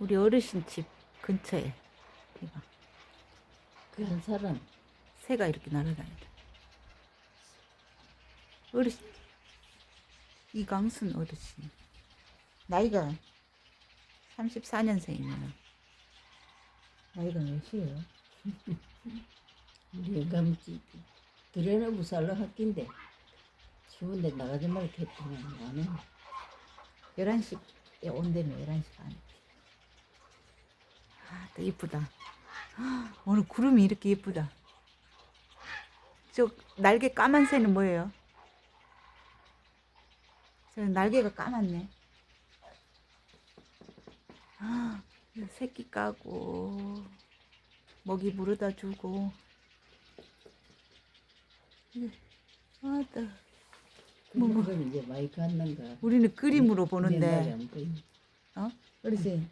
우리 어르신 집 근처에 이거 그한 사람 새가 이렇게 날아다닌다. 어르신 이강순 어르신 나이가 34년생이면 나이가 몇이에요? 우리 감지 들여놓고 살러 학기인데 추운데 나가지 말고 했더니 나는 11시에 온다며 11시 반. 아, 또 이쁘다. 오늘 구름이 이렇게 이쁘다. 저 날개 까만 새는 뭐예요? 저 날개가 까맣네. 아, 새끼 까고 먹이 물어다 주고. 아따. 뭐, 뭐. 이제 많이 갔는가 우리는 그림으로 보는데. 어? 어르신.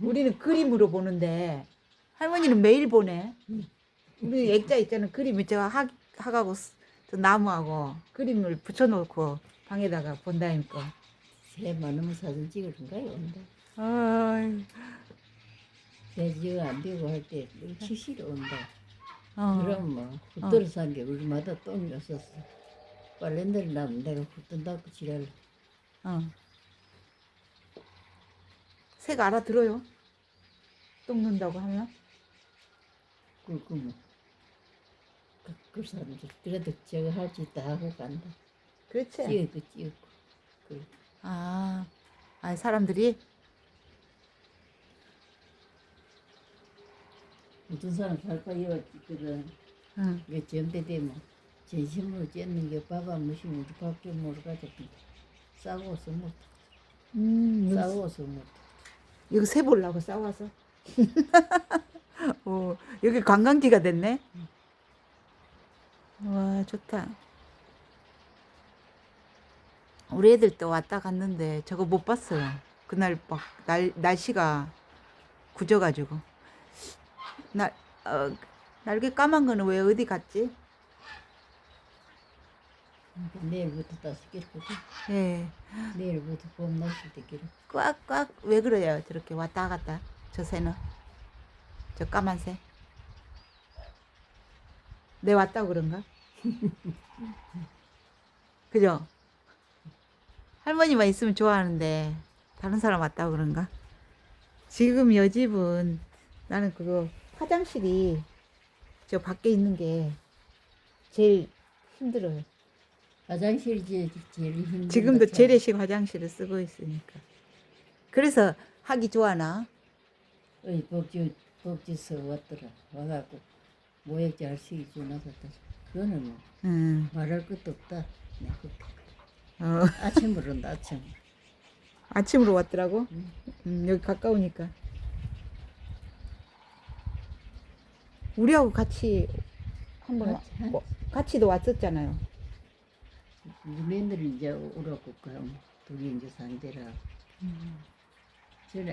우리는 그림으로 보는데 할머니는 매일 보네. 우리 액자 있잖아. 그림이 제가 학 학하고 스- 저 나무하고 그림을 붙여놓고 방에다가 본다니까. 새 많으면 사진 찍어준가요? 온다 아이, 새 지어 안 되고 할때 치시러 온다 어. 그럼 뭐 흩들어 산게 우리마다 똥이 없었어 빨래들 나면 내가 흩든 닦고 지랄 어. 새가 알아들어요. 똥 눈다고 하면. 꿀꿀 뭐 그, 그 사람들 그래도 저거 할수 있다 하고 간다 그렇지. 찍었고 찍었고 그 아, 아 사람들이 어떤 사람 살파 이어지거든 응. 이게 점대 되면 진심으로 쬐는 게 밥안 무시면 밥좀 가자 싸워서 못 음, 싸워서 못 이거 새 보려고 싸워서. 오, 여기 관광지가 됐네. 와, 좋다. 우리 애들 또 왔다 갔는데 저거 못 봤어요. 그날 막 날, 날씨가 굳어가지고. 날, 어, 날개 까만 거는 왜 어디 갔지? 내일부터 다시 기르거든 예. 내일부터 봄 날씨 때 기르 꽉꽉 왜 그래요? 저렇게 왔다 갔다. 저 새는. 저 까만 새. 내 왔다고 그런가? 그죠? 할머니만 있으면 좋아하는데 다른 사람 왔다고 그런가? 지금 여 집은 나는 그거 화장실이 저 밖에 있는 게 제일 힘들어요. 화장실이 제일, 힘든 지금도 재래식 화장실을 쓰고 있으니까. 그래서 하기 좋아나? 어이 법주 법주서 왔더라 와갖고 모액지 할수 주나섰다 그거는 뭐 음, 말할 것도 없다 네, 그렇게. 어, 아침으로 온다 아침 아침으로 왔더라고? 음. 음, 여기 가까우니까. 우리하고 같이 한번 와- 같이, 뭐, 같이도 왔었잖아요. 며느리 이제 오라고 그럼. 둘이 이제 산대라. 전에